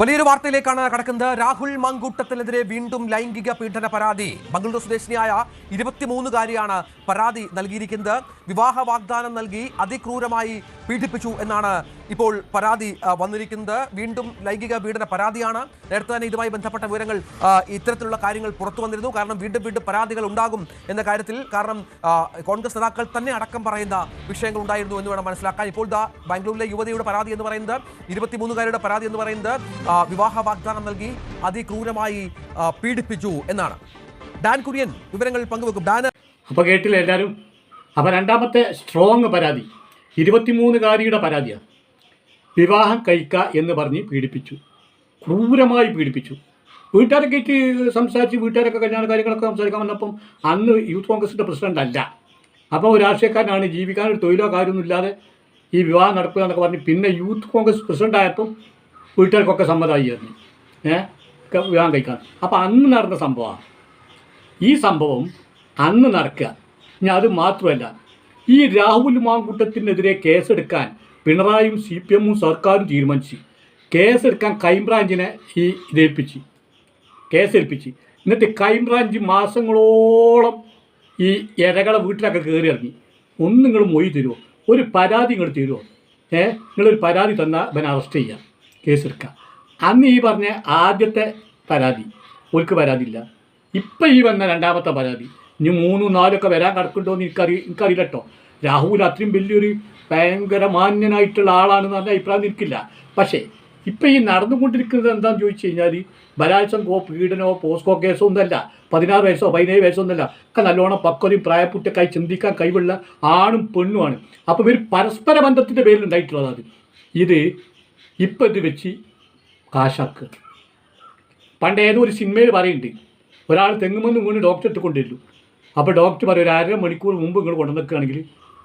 വലിയൊരു വാർത്തയിലേക്കാണ് കടക്കുന്നത്. രാഹുൽ മങ്കൂട്ടത്തിനെതിരെ വീണ്ടും ലൈംഗിക പീഡന പരാതി. ബംഗളൂരു സ്വദേശിനിയായ ഇരുപത്തിമൂന്നുകാരിയാണ് പരാതി നൽകിയിരിക്കുന്നത്. വിവാഹ വാഗ്ദാനം നൽകി അതിക്രൂരമായി പീഡിപ്പിച്ചു എന്നാണ് ഇപ്പോൾ പരാതി വന്നിരിക്കുന്നത്. വീണ്ടും ലൈംഗിക പീഡന പരാതിയാണ്. നേരത്തെ തന്നെ ഇതുമായി ബന്ധപ്പെട്ട വിവരങ്ങൾ ഇത്തരത്തിലുള്ള കാര്യങ്ങൾ പുറത്തു വന്നിരുന്നു. കാരണം വീണ്ടും വീണ്ടും പരാതികൾ ഉണ്ടാകും എന്ന കാര്യത്തിൽ കാരണം കോൺഗ്രസ് നേതാക്കൾ തന്നെ അടക്കം പറയുന്ന വിഷയങ്ങൾ ഉണ്ടായിരുന്നു എന്ന് വേണം മനസ്സിലാക്കാൻ. ഇപ്പോൾ ദാ ബാംഗ്ലൂരിലെ യുവതിയുടെ പരാതി എന്ന് പറയുന്നത് ഇരുപത്തിമൂന്നുകാരുടെ പരാതി എന്ന് പറയുന്നത് വിവാഹ വാഗ്ദാനം നൽകി അതിക്രൂരമായി പീഡിപ്പിച്ചു എന്നാണ്. ഡാൻ കുര്യൻ വിവരങ്ങൾ പങ്കുവെക്കും. ഡാൻ അപ്പോൾ കേട്ടില്ല എല്ലാവരും? അപ്പോൾ രണ്ടാമത്തെ സ്ട്രോങ് പരാതി ഇരുപത്തിമൂന്നുകാരിയുടെ പരാതിയാണ്. വിവാഹം കഴിക്കുക എന്ന് പറഞ്ഞ് പീഡിപ്പിച്ചു. ക്രൂരമായി പീഡിപ്പിച്ചു. വീട്ടുകാരൊക്കെ ആയിട്ട് സംസാരിച്ച് വീട്ടുകാരൊക്കെ കല്യാണ കാര്യങ്ങളൊക്കെ സംസാരിക്കാൻ വന്നപ്പം അന്ന് യൂത്ത് കോൺഗ്രസിന്റെ പ്രസിഡന്റ് അല്ല. അപ്പോൾ ഒരു രാഷ്ട്രീയക്കാരനാണ് ജീവിക്കാൻ ഒരു തൊഴിലോ കാര്യമൊന്നും ഇല്ലാതെ ഈ വിവാഹം നടക്കുക എന്നൊക്കെ പറഞ്ഞ് പിന്നെ യൂത്ത് കോൺഗ്രസ് പ്രസിഡന്റ് ആയപ്പം വീട്ടുകാർക്കൊക്കെ സമ്മതമായിരുന്നു ഏഹ് വിവാഹം കഴിക്കാൻ. അപ്പോൾ അന്ന് നടന്ന സംഭവമാണ്. ഈ സംഭവം അന്ന് നടക്കുക. ഇനി അത് മാത്രമല്ല ഈ രാഹുൽ മാങ്കൂട്ടത്തിനെതിരെ കേസെടുക്കാൻ പിണറായിയും സി പി എമ്മും സർക്കാരും തീരുമാനിച്ചു കേസെടുക്കാൻ ക്രൈംബ്രാഞ്ചിനെ ഈ ഇതേൽപ്പിച്ച് കേസേൽപ്പിച്ച്. എന്നിട്ട് ക്രൈംബ്രാഞ്ച് മാസങ്ങളോളം ഈ ഇരകളെ വീട്ടിലൊക്കെ കയറി ഇറങ്ങി ഒന്നും നിങ്ങൾ മൊഴി തരുമോ ഒരു പരാതി നിങ്ങൾ തരുമോ ഏ? നിങ്ങളൊരു പരാതി തന്നാൽ ഇവനെ അറസ്റ്റ് ചെയ്യാം കേസെടുക്കാം. അന്ന് ഈ പറഞ്ഞ ആദ്യത്തെ പരാതി ഒരിക്കൽ പരാതിയില്ല ഇപ്പം ഈ വന്ന രണ്ടാമത്തെ പരാതി. ഇനി മൂന്നും നാലൊക്കെ വരാൻ കിടക്കുന്നുണ്ടോ എന്ന് എനിക്കറി എനിക്കറിയില്ല കേട്ടോ രാഹുൽ അത്രയും വലിയൊരു ഭയങ്കര മാന്യനായിട്ടുള്ള ആളാണെന്ന് പറഞ്ഞ അഭിപ്രായം നിൽക്കില്ല. പക്ഷേ ഇപ്പം ഈ നടന്നുകൊണ്ടിരിക്കുന്നത് എന്താണെന്ന് ചോദിച്ചു കഴിഞ്ഞാൽ ബലാത്സംഗമോ പീഡനമോ പോസ്കോ കേസോ ഒന്നല്ല. പതിനാറ് വയസ്സോ പതിനേഴ് വയസ്സോ ഒന്നല്ല. ഒക്കെ നല്ലോണം പക്വതയും പ്രായപ്പുറ്റക്കായി ചിന്തിക്കാൻ കഴിവുള്ള ആണും പെണ്ണുമാണ് അപ്പോൾ ഇവർ പരസ്പര ബന്ധത്തിന്റെ പേരിൽ ഉണ്ടായിട്ടുള്ളതാണ് ഇത് ഇപ്പം ഇത് വെച്ച് കാശാക്കുക പണ്ട് ഏതോ ഒരു സിനിമയിൽ പറയുന്നുണ്ട് ഒരാൾ തെങ്ങുമെന്ന് വീണ് ഡോക്ടറെ കൊണ്ടുവരുന്നു അപ്പോൾ ഡോക്ടർ പറയും ഒരു അര മണിക്കൂർ മുമ്പ് നിങ്ങൾ കൊണ്ടുവന്നിക്കുകയാണെങ്കിൽ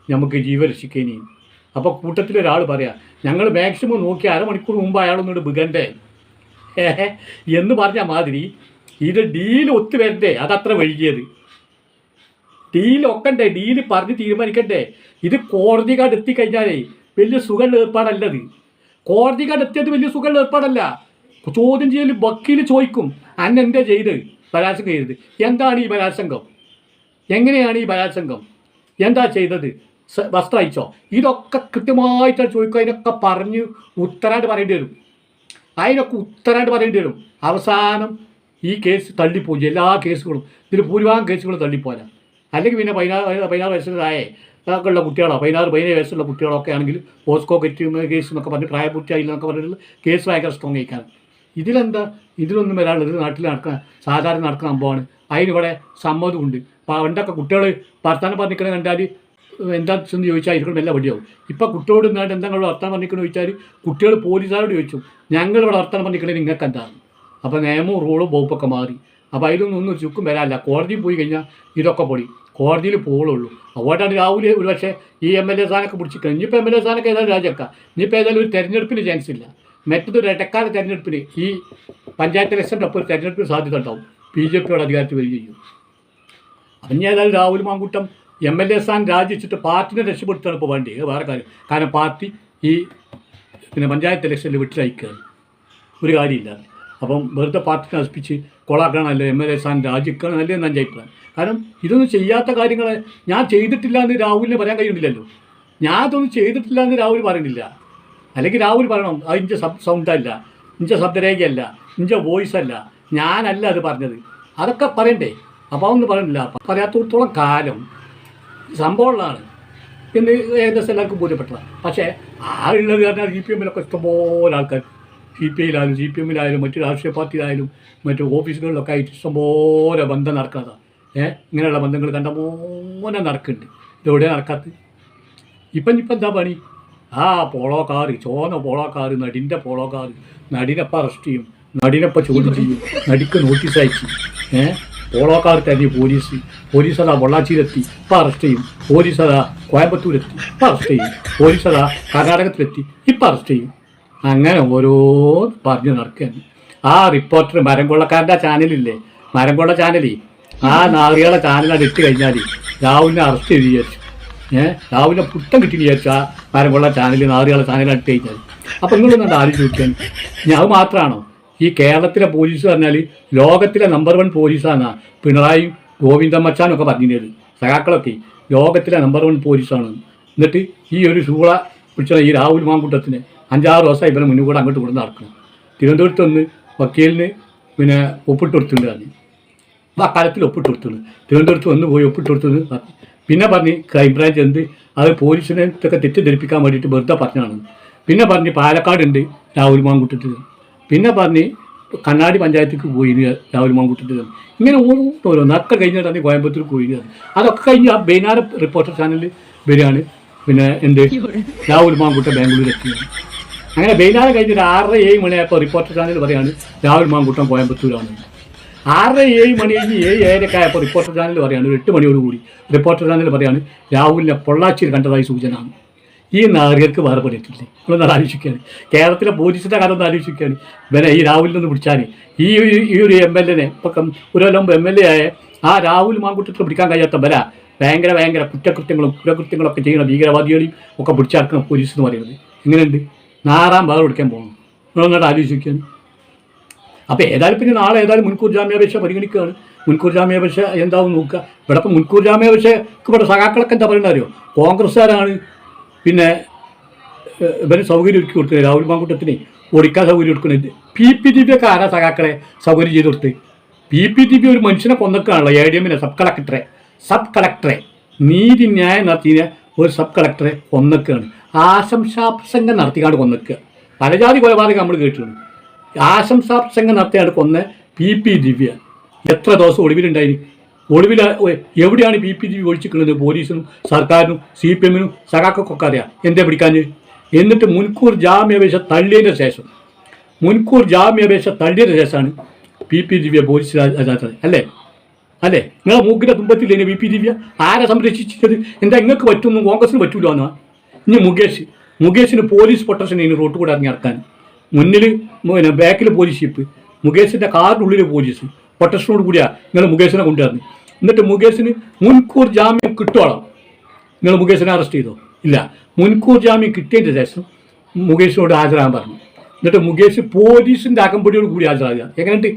നമുക്ക് ജീവൻ രക്ഷിക്കേനിയും അപ്പോൾ കൂട്ടത്തിൽ ഒരാൾ പറയാം ഞങ്ങൾ മാക്സിമം നോക്കി അരമണിക്കൂർ മുമ്പ് അയാളൊന്നുകൂടെ ബിഗണ്ടേ എന്ന് പറഞ്ഞ മാതിരി ഇത് ഡീൽ ഒത്തു വരണ്ടേ അതത്ര വൈകിയത്. ഡീൽ ഒക്കണ്ടേ? ഡീൽ പറഞ്ഞ് തീരുമാനിക്കണ്ടേ? ഇത് കോടതി കാർഡ് എത്തിക്കഴിഞ്ഞാലേ വലിയ സുഖമുള്ള ഏർപ്പാടല്ലത്. കോടതി കാർഡ് എത്തിയത് വലിയ സുഖമുള്ള ഏർപ്പാടല്ല. ചോദ്യം ചെയ്യൽ വക്കീൽ ചോദിക്കും അന്ന എന്താ ചെയ്ത്? ബലാത്സംഗം ചെയ്തത് എന്താണ് ഈ ബലാത്സംഗം? എങ്ങനെയാണ് ഈ ബലാത്സംഗം? എന്താ ചെയ്തത്? വസ്ത്രം അയച്ചോ ഇതൊക്കെ കൃത്യമായിട്ടാണ് ചോദിക്കുക. അതിനൊക്കെ പറഞ്ഞ് ഉത്തരമായിട്ട് പറയേണ്ടി വരും. അതിനൊക്കെ ഉത്തരമായിട്ട് പറയേണ്ടി വരും. അവസാനം ഈ കേസ് തള്ളിപ്പോയി എല്ലാ കേസുകളും. ഇതിന് ഭൂരിഭാഗം കേസുകളും തള്ളിപ്പോരാ. അല്ലെങ്കിൽ പിന്നെ പതിനാറ് പതിനാറ് വയസ്സിലായേ ഉള്ള കുട്ടികളോ പതിനാറ് പതിനേഴ് വയസ്സുള്ള കുട്ടികളൊക്കെ ആണെങ്കിൽ പോസ്കോ കെറ്റ് കേസ് എന്നൊക്കെ പറഞ്ഞ് പ്രായപൂർത്തിയായില്ല എന്നൊക്കെ പറഞ്ഞിട്ട് കേസ് ഭയങ്കര സ്ട്രോങ് ആയിക്കാണ്. ഇതിലെന്താ? ഇതിലൊന്നും വരാനുള്ളത്? നാട്ടിൽ നടക്കുന്ന സാധാരണ നടക്കുന്ന സംഭവമാണ്. അതിനിവിടെ സമ്മതമുണ്ട്. പണ്ടൊക്കെ കുട്ടികൾ ഭർത്താനം പറഞ്ഞിരിക്കണ കണ്ടാൽ എന്താ ചെന്ന് ചോദിച്ചാൽ ഇതിലും എല്ലാം വഴിയാവും ഇപ്പം കുട്ടിയോട് എന്നാണ്ട് എന്താ ഇവിടെ വർത്തമാനം പറഞ്ഞിരിക്കണമെന്ന് ചോദിച്ചാൽ കുട്ടികൾ പോലീസുകാരോട് ചോദിച്ചു ഞങ്ങൾ ഇവിടെ വർത്തമാനം പറഞ്ഞിരിക്കണേ നിങ്ങൾക്ക് എന്താണ് അപ്പോൾ നിയമവും റൂളും വകുപ്പൊക്കെ മാറി. അപ്പോൾ അതിലൊന്നും ഒന്നും ചുക്കും വരാനില്ല. കോടതിയിൽ പോയി കഴിഞ്ഞാൽ ഇതൊക്കെ പൊടി കോടതിയിൽ പോകുള്ളൂ അതുകൊണ്ടാണ് രാഹുൽ ഒരു പക്ഷേ ഈ എം എൽ എ സ്ഥാനമൊക്കെ പിടിച്ചിരിക്കുന്നത്. ഇനിയിപ്പോൾ എം എൽ എ സ്ഥാനമൊക്കെ ഏതായാലും രാജക്ക ഇനിയിപ്പോൾ ഏതായാലും ഒരു തെരഞ്ഞെടുപ്പിന് ചാൻസ് ഇല്ല. മറ്റൊരു ഇടക്കാല തെരഞ്ഞെടുപ്പിന് ഈ പഞ്ചായത്ത് ഇലക്ഷന്റെ ഒപ്പം ഒരു തെരഞ്ഞെടുപ്പിന് സാധ്യത ഉണ്ടാവും. ബി ജെ പിയോട് അധികാരത്തിൽ വരികയും ചെയ്യും. അപ്പം ഏതായാലും Rahul Mankoottam M L A സ്ഥാനം രാജിച്ചിട്ട് പാർട്ടിനെ രക്ഷപ്പെടുത്താണ് ഇപ്പോൾ വേണ്ടി വേറെ കാര്യം. കാരണം പാർട്ടി ഈ പിന്നെ പഞ്ചായത്ത് ഇലക്ഷനിൽ വിട്ടിലയക്കുകയാണ് ഒരു കാര്യമില്ല. അപ്പം വെറുതെ പാർട്ടി നശിപ്പിച്ച് കൊളാക്കണമല്ലോ എം എൽ എ സ്ഥാനം രാജിക്കണം അല്ലേ എന്നാൽ അഭിപ്രായം. കാരണം ഇതൊന്നും ചെയ്യാത്ത കാര്യങ്ങൾ ഞാൻ ചെയ്തിട്ടില്ല എന്ന് രാഹുലിന് പറയാൻ കഴിയുന്നില്ലല്ലോ. ഞാൻ ഇതൊന്നും ചെയ്തിട്ടില്ല എന്ന് രാഹുൽ പറയുന്നില്ല. അല്ലെങ്കിൽ രാഹുൽ പറയണം അത് ഇഞ്ച സൗണ്ടല്ല ഇഞ്ച ശബ്ദരേഖയല്ല ഇഞ്ച വോയിസ് അല്ല ഞാനല്ല അത് പറഞ്ഞത്. അതൊക്കെ പറയണ്ടേ? അപ്പോൾ അതൊന്നും പറയുന്നില്ല പറയാത്തോടത്തോളം കാലം സംഭവമുള്ളതാണ്. എന്ന് ഏകദേശം എല്ലാവർക്കും ബോധ്യപ്പെട്ടതാണ്. പക്ഷേ ആ ഉള്ളത് കാരണം സി പി എമ്മിലൊക്കെ ഇഷ്ടംപോലെ ആൾക്കാർ. സി പി ഐയിലായാലും സി പി എമ്മിലായാലും മറ്റു രാഷ്ട്രീയ പാർട്ടിയിലായാലും മറ്റു ഓഫീസുകളിലൊക്കെ ആയിട്ട് ഇഷ്ടംപോലെ ബന്ധം നടക്കുന്നതാണ്. ഏഹ് ഇങ്ങനെയുള്ള ബന്ധങ്ങൾ കണ്ട മോനെ നടക്കുന്നുണ്ട്. ഇതെവിടെ നടക്കാത്തത്? ഇപ്പം ഇപ്പം എന്താ പണി? ആ പോളോ കാറ് ചോന്ന പോളോ കാറ് നടിന്റെ പോളോ കാറ് നടിനെപ്പ അറസ്റ്റ് ചെയ്യും നടിനെപ്പ ചോദ്യം ചെയ്യും നടിക്ക് നോട്ടീസ് അയച്ചു ഏ? പോളോ കാർ തന്നെ പോലീസ്. പോലീസ് അതാ പൊള്ളാച്ചിയിലെത്തി ഇപ്പം അറസ്റ്റ് ചെയ്യും. പോലീസ് അതാ കോയമ്പത്തൂരെത്തി. ഇപ്പം അറസ്റ്റ് ചെയ്യും. പോലീസ് അതാ കർണാടകത്തിലെത്തി. ഇപ്പം അറസ്റ്റ് ചെയ്യും. അങ്ങനെ ഓരോ പറഞ്ഞ് നടക്കുകയാണ് ആ റിപ്പോർട്ടർ മരംകൊള്ളക്കാരന്റെ ചാനലില്ലേ? മരംകൊള്ള ചാനലേ? ആ നാറികളെ ചാനലാണ് ഇട്ട് കഴിഞ്ഞാൽ രാഹുലിനെ അറസ്റ്റ് ചെയ്ത് വിചാരിച്ചു. ഏഹ് രാഹുലിനെ പുട്ടം കിട്ടി വിചാരിച്ചു ആ മരംകൊള്ള ചാനൽ നാറികളെ ചാനലാണ് ഇട്ട് കഴിഞ്ഞാൽ അപ്പം നിങ്ങളൊന്നും ആലോചിച്ച് നോക്കിയാൽ ഞാൻ മാത്രമാണോ? ഈ കേരളത്തിലെ പോലീസ് പറഞ്ഞാൽ ലോകത്തിലെ നമ്പർ വൺ പോലീസാണ് പിണറായി ഗോവിന്ദ മച്ചാനൊക്കെ പറഞ്ഞിരുന്നത്. സഖാക്കളൊക്കെ ലോകത്തിലെ നമ്പർ വൺ പോലീസാണ്. എന്നിട്ട് ഈ ഒരു സൂള പിടിച്ച ഈ രാഹുൽ മാങ്കൂട്ടത്തിന് അഞ്ചാറ് ദിവസം ഇവരെ മുന്നിൽ കൂടെ അങ്ങോട്ട് കൂടെ നടക്കണം തിരുവനന്തപുരത്ത് ഒന്ന് വക്കീലിന് പിന്നെ ഒപ്പിട്ട് കൊടുത്തിട്ടുണ്ട് പറഞ്ഞു. ആ കാലത്തിൽ ഒപ്പിട്ട് കൊടുത്തത് തിരുവനന്തപുരത്ത് വന്ന് പോയി ഒപ്പിട്ട് കൊടുത്തത് പിന്നെ പറഞ്ഞ് ക്രൈംബ്രാഞ്ച് എന്ത്? അത് പോലീസിനെ ഇതൊക്കെ തെറ്റിദ്ധരിപ്പിക്കാൻ വേണ്ടിയിട്ട് വെറുതെ പറഞ്ഞാണ് പിന്നെ പറഞ്ഞ് പാലക്കാടുണ്ട് രാഹുൽ മാങ്കുട്ടത്തിൽ പിന്നെ പറഞ്ഞ് കണ്ണാടി പഞ്ചായത്തേക്ക് പോയി രാഹുൽ മാങ്കുട്ടത്തിൽ ഇങ്ങനെ ഓരോ നക്ക കഴിഞ്ഞിട്ടാണ് കോയമ്പത്തൂർ പോയി അതൊക്കെ കഴിഞ്ഞ് ആ ബൈനാര റിപ്പോർട്ടർ ചാനലിൽ വരികയാണ്. പിന്നെ എന്ത്? രാഹുൽ മാങ്കുട്ട ബാംഗ്ലൂർ എത്തിയാണ് അങ്ങനെ ബൈനാര കഴിഞ്ഞിട്ട് ആറര ഏഴ് മണിയായപ്പോൾ റിപ്പോർട്ടർ ചാനൽ പറയാണ് രാഹുൽ മാങ്കുട്ടം കോയമ്പത്തൂരാണ്. ആറര ഏഴ് മണി കഴിഞ്ഞ് ഏഴ് ഏഴരക്കെ ആയപ്പോൾ റിപ്പോർട്ടർ ചാനൽ പറയാണ് ഒരു എട്ട് മണിയോടുകൂടി റിപ്പോർട്ടർ ചാനൽ പറയാണ് രാഹുലിനെ പൊള്ളാച്ചിയിൽ കണ്ടതായി സൂചന ഈ നാഗർക്ക് വേറെ പണിയിട്ടില്ലേ? നമ്മളൊന്ന് ആലോചിക്കുകയാണ്. കേരളത്തിലെ പോലീസിന്റെ കാര്യം ഒന്ന് ആലോചിക്കുകയാണ്. ഇവനെ ഈ രാഹുലിൽ നിന്ന് പിടിച്ചാൽ ഈ ഈ ഒരു എം എൽ എനെ ഇപ്പം ഒരു കൊല്ലം എം എൽ എ ആയ ആ രാഹുൽ മാങ്കുട്ടത്തിൽ പിടിക്കാൻ കഴിയാത്ത വര ഭയങ്കര ഭയങ്കര കുറ്റകൃത്യങ്ങളും കുറ്റകൃത്യങ്ങളൊക്കെ ചെയ്യുന്ന ഭീകരവാദികളെയും ഒക്കെ പിടിച്ചടക്കുന്ന പോലീസ് എന്ന് പറയുന്നത്. എങ്ങനെയുണ്ട്? നാറാം വേറെ പിടിക്കാൻ പോകണം നിങ്ങളൊന്നോട് ആലോചിക്കുകയാണ്. അപ്പോൾ ഏതായാലും പിന്നെ നാളെ ഏതായാലും മുൻകൂർ ജാമ്യാപേക്ഷ പരിഗണിക്കുകയാണ്. മുൻകൂർ ജാമ്യാപേക്ഷ എന്താവും നോക്കുക. ഇവിടെ ഇപ്പം മുൻകൂർ ജാമ്യാപേക്ഷക്ക് ഇവിടെ സഖാക്കളൊക്കെ എന്താ പറയുന്നത് അറിയോ? കോൺഗ്രസ്സുകാരാണ്. പിന്നെ ഇവന് സൗകര്യം ഒരുക്കി കൊടുത്തത് രാഹുൽ മാങ്കുട്ടത്തിന് ഓടിക്കാൻ സൗകര്യം കൊടുക്കുന്നത് പി പി ടി പി ഒക്കെ ആരാ സഖാക്കളെ സൗകര്യം ചെയ്ത് കൊടുത്ത്? പി പി ടി പി ഒരു മനുഷ്യനെ കൊന്നൊക്കെയാണല്ലോ എ ഡി എമ്മിനെ സബ് കളക്ടറെ സബ് കളക്ടറെ നീതി ന്യായം നടത്തിയ ഒരു സബ് കളക്ടറെ കൊന്നൊക്കെയാണ് ആശംസാപ്രസംഗം നടത്തിക്കാണ്ട് കൊന്നൊക്കെ. പലജാതി കൊലപാതകം നമ്മൾ കേട്ടിട്ടുണ്ട്. ആശംസാപ്രസംഗം നടത്തിയാണ് കൊന്ന പി പി ദിവ്യ എത്ര ദിവസം ഒളിവിലുണ്ടായി ഒളിവിൽ എവിടെയാണ് പി പി ജി ഒഴിച്ചിരിക്കുന്നത് പോലീസിനും സർക്കാരിനും സി പി എമ്മിനും സഖാക്കൊക്കെ അറിയാം എന്തേ പിടിക്കാൻ എന്നിട്ട് മുൻകൂർ ജാമ്യാപേക്ഷ തള്ളിയതിന് ശേഷം മുൻകൂർ ജാമ്യാപേക്ഷ തള്ളിയതിന് ശേഷമാണ് പി പി ദിവ്യ പോലീസ് അല്ലേ? അല്ലേ? നിങ്ങളെ മൂക്കിന്റെ തുമ്പത്തില്ലേ ബി പി ദിവ്യ ആരെ സംരക്ഷിച്ചത് എന്താ നിങ്ങൾക്ക് പറ്റുന്നു കോൺഗ്രസിന് പറ്റൂല എന്നാ? ഇനി മുകേഷ് മുകേഷിന് പോലീസ് പ്രൊട്ടക്ഷൻ ഇനി റോട്ട് കൂടെ ഇറങ്ങി ഇറക്കാൻ മുന്നിൽ പിന്നെ ബാക്കിൽ പോലീസ് ഷീപ്പ് മുകേഷിന്റെ കാറിനുള്ളിൽ പോലീസ്. പ്രൊട്ടക്ഷനോട് കൂടിയാ നിങ്ങൾ മുകേഷിനെ കൊണ്ടുവന്നു എന്നിട്ട് മുകേഷിന് മുൻകൂർ ജാമ്യം കിട്ടോളം നിങ്ങൾ മുകേഷിനെ അറസ്റ്റ് ചെയ്തോ? ഇല്ല. മുൻകൂർ ജാമ്യം കിട്ടിയതിന്റെ ശേഷം മുകേഷിനോട് ഹാജരാകാൻ പറഞ്ഞു. എന്നിട്ട് മുകേഷ് പോലീസിന്റെ അകമ്പടിയോട് കൂടി ഹാജരാകുക. എങ്ങനെയുണ്ട്?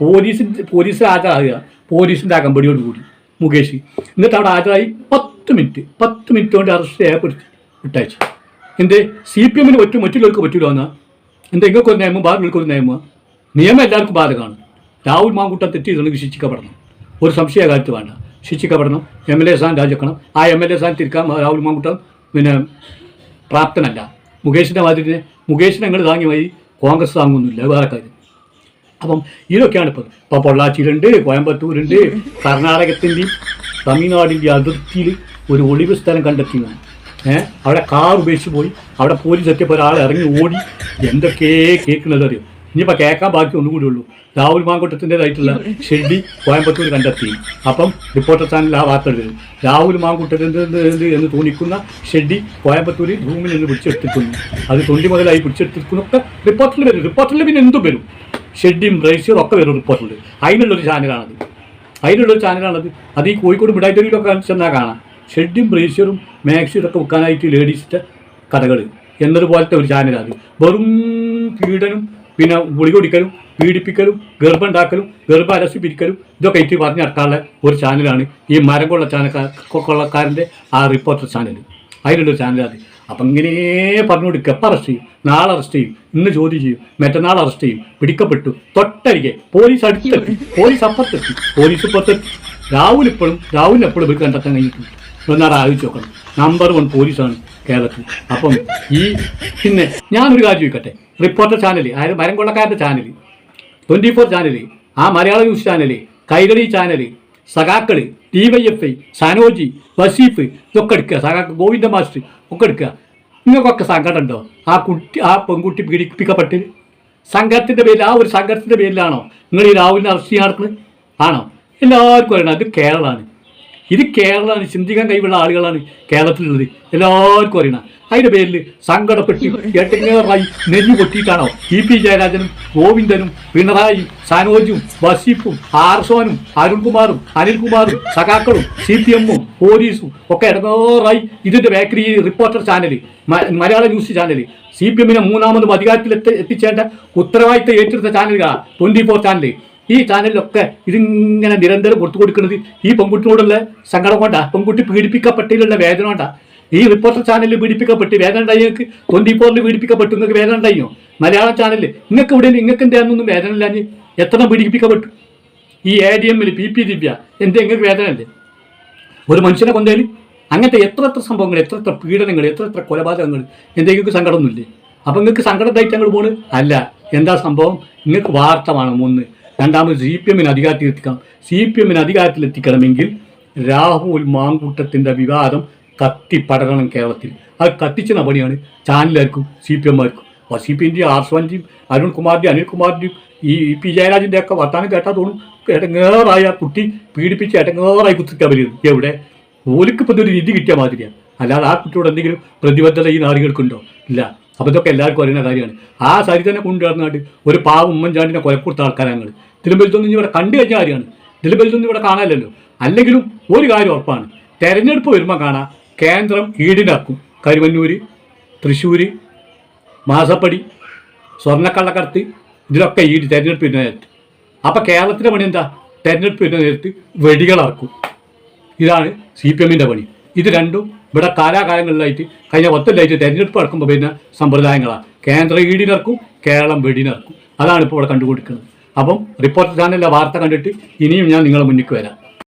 പോലീസിന്റെ പോലീസ് ഹാജരാകുക പോലീസിന്റെ അകമ്പടിയോട് കൂടി മുകേഷ്. എന്നിട്ട് അവിടെ ഹാജരായി പത്ത് മിനിറ്റ് പത്ത് മിനിറ്റ് കൊണ്ട് അറസ്റ്റ് ചെയ്യപ്പെടുത്തി വിട്ടയച്ചു. എന്റെ സി പി എമ്മിന് പറ്റും മറ്റുള്ളവർക്ക് പറ്റില്ല എന്നാൽ എന്താ? ഇങ്ങൾക്കൊരു നിയമം ബാധകൾക്കൊരു നിയമം നിയമം എല്ലാവർക്കും ബാധകമാണ്. രാഹുൽ മാങ്കൂട്ടം തെറ്റ് ചെയ്തിട്ടുണ്ടെങ്കിൽ ശിക്ഷിക്കപ്പെടണം. ഒരു സംശയ കാര്യത്ത് വേണ്ട. ശിക്ഷിക്കപ്പെടണം. എം എൽ എ സ്ഥാനം രാജിവെക്കണം. ആ എം എൽ എ സ്ഥാനം തിരിക്കാൻ രാഹുൽ മാങ്കൂട്ടം പിന്നെ പ്രാപ്തനല്ല. മുകേഷിന്റെ മാതിരി മുകേഷിനെ ഞങ്ങൾ താങ്ങി വഴി കോൺഗ്രസ് താങ്ങുന്നില്ല. വേറെ കാര്യം. അപ്പം ഇതൊക്കെയാണ് ഇപ്പം. ഇപ്പോൾ പൊള്ളാച്ചിയിലുണ്ട് കോയമ്പത്തൂരുണ്ട് കർണാടകത്തിന്റെയും തമിഴ്നാടിന്റെ അതിർത്തിയിൽ ഒരു ഒളിവ് സ്ഥലം കണ്ടെത്തിയതാണ്. ഏഹ് അവിടെ കാർ ഉപേക്ഷിച്ച് പോയി. അവിടെ പോലീസ് എത്തിയപ്പോൾ ഒരാൾ ഇറങ്ങി ഓടി. എന്തൊക്കെ കേൾക്കുന്നത് അറിയോ? ഇനിയിപ്പോൾ കേൾക്കാൻ ബാക്കി ഒന്നും കൂടി ഉള്ളൂ. രാഹുൽ മാങ്കൂട്ടത്തിന്റെതായിട്ടുള്ള ഷെഡി കോയമ്പത്തൂർ കണ്ടെത്തി. അപ്പം റിപ്പോർട്ടർ ചാനൽ ആ വാർത്ത എഴുതും രാഹുൽ മാങ്കൂട്ടത്തിന്റെ എന്ന് തോന്നിക്കുന്ന ഷെഡി കോയമ്പത്തൂർ റൂമിൽ നിന്ന് പിടിച്ചെടുത്തിരിക്കുന്നു. അത് തൊണ്ടി മുതലായി പിടിച്ചെടുത്തിരിക്കുന്നൊക്കെ റിപ്പോർട്ടറിൽ വരും. റിപ്പോർട്ടറിൽ പിന്നെ എന്തും വരും? ഷെഡിയും റേഷ്യറും ഒക്കെ വരും റിപ്പോർട്ടിൽ അതിനുള്ളൊരു ചാനലാണത്. അതിനുള്ളൊരു ചാനലാണത്. അത് ഈ കോഴിക്കോട് മിഠായിത്തൊഴിലൊക്കെ ചെന്നാൽ കാണാം. ഷെഡും ബ്രേസിയറും മാക്സിയും ഒക്കെ വെക്കാനായിട്ട് ലേഡീസിന്റെ കടകൾ എന്നതുപോലത്തെ ഒരു ചാനലാണ് വെറും പീഡനും പിന്നെ ഗുളി കുടിക്കലും പീഡിപ്പിക്കലും ഗർഭം ഉണ്ടാക്കലും ഗർഭം അലസി പിരിക്കലും ഇതൊക്കെ ആയിട്ട് പറഞ്ഞു നടക്കാനുള്ള ഒരു ചാനലാണ് ഈ മരം കൊള്ള ചാനക്കാർ കൊള്ളക്കാരന്റെ ആ റിപ്പോർട്ടർ ചാനൽ. അതിലുള്ളൊരു ചാനലാണ് അപ്പം ഇങ്ങനെ പറഞ്ഞു കൊടുക്കുക. എപ്പോൾ അറസ്റ്റ് ചെയ്യും? നാളെ അറസ്റ്റ് ചെയ്യും. ഇന്ന് ചോദ്യം ചെയ്യും. മറ്റന്നാൾ അറസ്റ്റ് ചെയ്യും. പിടിക്കപ്പെട്ടു. തൊട്ടരികെ. പോലീസ് അടുത്തെത്തി. പോലീസ് അപ്പുറത്തെത്തി. പോലീസ് ഇപ്പുറത്തെത്തി. രാഹുൽ ഇപ്പോഴും രാഹുലിനെപ്പോഴും ഇവർ കണ്ടെത്താൻ കഴിഞ്ഞിട്ടുണ്ട് ഒന്നാറ് ആലോചിച്ച് നോക്കണം. നമ്പർ വൺ പോലീസാണ് കേരളത്തിൽ. അപ്പം ഈ പിന്നെ ഞാനൊരു കാര്യം ചോദിക്കട്ടെ? റിപ്പോർട്ടർ ചാനൽ അതായത് മരം കൊള്ളക്കാരന്റെ ചാനൽ ട്വന്റി ഫോർ ചാനൽ ആ മലയാള ന്യൂസ് ചാനൽ കൈരളി ചാനൽ സഖാക്കൾ ടി വൈ എഫ് ഐ സനോജി വസീഫ് ഇതൊക്കെ എടുക്കുക. സഖാക്കൾ ഗോവിന്ദ മാസ്റ്റർ ഒക്കെ എടുക്കുക. നിങ്ങൾക്കൊക്കെ സങ്കടം ഉണ്ടോ? ആ കുട്ടി ആ പെൺകുട്ടി പീഡിപ്പിക്കപ്പെട്ട്? സംഘത്തിന്റെ പേരിൽ ആ ഒരു സംഘത്തിന്റെ പേരിലാണോ? നിങ്ങൾ ഈ രാഹുലിനെ അറസ്റ്റ് ചെയ്യാൻ നടക്കുന്നത്? ആണോ? എല്ലാവർക്കും അറിയണം. അത് കേരളമാണ്. ഇത് കേരളമാണ് ചിന്തിക്കാൻ കഴിവുള്ള ആളുകളാണ് കേരളത്തിലുള്ളത്. എല്ലാവർക്കും അറിയണം. അതിന്റെ പേരിൽ സങ്കടപ്പെട്ട് എട്ടങ്ങേറായി നെഞ്ഞു പൊട്ടിയിട്ടാണോ ഇ പി ജയരാജനും ഗോവിന്ദനും പിണറായി സനോജും വസീഫും ആർസോനും അരുൺകുമാറും അനിൽകുമാറും സഖാക്കളും സി പി എമ്മും പോലീസും ഒക്കെ ഇടങ്ങേറായി ഇതിന്റെ ബേക്കറി റിപ്പോർട്ടർ ചാനൽ മലയാള ന്യൂസ് ചാനൽ സി പി എമ്മിനെ മൂന്നാമതും അധികാരത്തിൽ എത്തി എത്തിച്ചേണ്ട ഉത്തരവാദിത്തം ഏറ്റെടുത്ത ചാനലുകളാണ് ട്വന്റി ഫോർ ചാനൽ ഈ ചാനലിലൊക്കെ ഇതിങ്ങനെ നിരന്തരം കൊടുത്തു കൊടുക്കുന്നത് ഈ പെൺകുട്ടിയോടുള്ള സങ്കടം കൊണ്ടാ. പെൺകുട്ടി പീഡിപ്പിക്കപ്പെട്ടതിലുള്ള വേദന കൊണ്ടാ. ഈ റിപ്പോർട്ടർ ചാനലിൽ പീഡിപ്പിക്കപ്പെട്ട് വേദന ഉണ്ടായി നിങ്ങൾക്ക് ട്വന്റി ഫോറിൽ പീഡിപ്പിക്കപ്പെട്ടു. നിങ്ങൾക്ക് വേദന ഉണ്ടായിയോ മലയാള ചാനലിൽ നിങ്ങൾക്ക് ഇവിടെ നിങ്ങൾക്ക് എന്താണെന്നൊന്നും വേദന ഇല്ലാഞ്ഞ് എത്ര പീഡിപ്പിക്കപ്പെട്ടു? ഈ എ ഡി എമ്മിൽ പി പി ദിവ്യ എന്താ നിങ്ങൾക്ക് വേദന അല്ലേ ഒരു മനുഷ്യനെ കൊന്നേൽ അങ്ങനത്തെ എത്ര എത്ര സംഭവങ്ങൾ എത്ര എത്ര പീഡനങ്ങൾ എത്ര എത്ര കൊലപാതകങ്ങൾ എന്തെങ്കിലും സങ്കടമൊന്നുമില്ലേ? അപ്പം നിങ്ങൾക്ക് സങ്കടം ഞങ്ങൾ പോണ്? അല്ല എന്താ സംഭവം? നിങ്ങൾക്ക് വാർത്ത വേണം ഒന്ന്. രണ്ടാമത് സി പി എമ്മിന് അധികാരത്തിൽ എത്തിക്കണം സി പി എമ്മിന് അധികാരത്തിൽ എത്തിക്കണമെങ്കിൽ രാഹുൽ മാങ്കൂട്ടത്തിന്റെ വിവാദം കത്തിപ്പടരണം കേരളത്തിൽ. അത് കത്തിച്ചുന്ന പണിയാണ് ചാനലുകാർക്കും സി പി എമ്മാർക്കും സി പി എന്റെയും ആർസ്വാന്റെയും അരുൺകുമാറിന്റെയും അനിൽകുമാറിന്റെയും ഈ പി ജയരാജിന്റെ ഒക്കെ വർത്താനം കേട്ടാൽ തോന്നും ഇടങ്ങേറായ കുട്ടി പീഡിപ്പിച്ച് ഏറ്റങ്ങേറായി കുത്തിക്കാൻ വരുന്നത് എവിടെ? ഓലിക്ക് ഇപ്പം ഒരു നിധി കിട്ടിയ മാതിരിയാണ് അല്ലാതെ ആ കുട്ടിയോട് എന്തെങ്കിലും പ്രതിബദ്ധത ഈ നാടുകൾക്കുണ്ടോ? ഇല്ല. അപ്പോൾ ഇതൊക്കെ എല്ലാവർക്കും അറിയുന്ന കാര്യമാണ്. ആ സരി തന്നെ കൊണ്ടുവരുന്നതായിട്ട് ഒരു പാവ ഉമ്മൻചാണ്ടിനെ കൊലക്കൊടുത്ത ആൾക്കാരാണ്. ഞങ്ങൾ തിരുമ്പലത്തൊന്നും ഇവിടെ കണ്ടു കഴിഞ്ഞ കാര്യമാണ്. തിരുമ്പലത്തൊന്നും ഇവിടെ കാണാനില്ലല്ലോ. അല്ലെങ്കിലും ഒരു കാര്യം ഉറപ്പാണ്. തെരഞ്ഞെടുപ്പ് വരുമ്പോൾ കാണാം കേന്ദ്രം ഈടിനാക്കും കരുവന്നൂര് തൃശ്ശൂർ മാസപ്പടി സ്വർണക്കള്ളക്കടത്ത് ഇതിലൊക്കെ ഈ തെരഞ്ഞെടുപ്പ് നേരത്ത് അപ്പം കേരളത്തിന്റെ പണി എന്താ? തെരഞ്ഞെടുപ്പ് നേരത്ത് വെടികളാക്കും. ഇതാണ് സി പി എമ്മിന്റെ പണി. ഇത് രണ്ടും ഇവിടെ കാലാകാലങ്ങളിലായിട്ട് കഴിഞ്ഞ പത്തില്ലായിട്ട് തെരഞ്ഞെടുപ്പ് നടക്കുമ്പോൾ പിന്നെ സമ്പ്രദായങ്ങളാണ് കേന്ദ്ര ഈടിനിറക്കും കേരളം വെടിനിറക്കും അതാണ് ഇപ്പോൾ ഇവിടെ കണ്ടുകൊടുക്കുന്നത് അപ്പം റിപ്പോർട്ടർ ചാനലിലെ വാർത്ത കണ്ടിട്ട് ഇനിയും ഞാൻ നിങ്ങളെ മുന്നിൽ വരാം.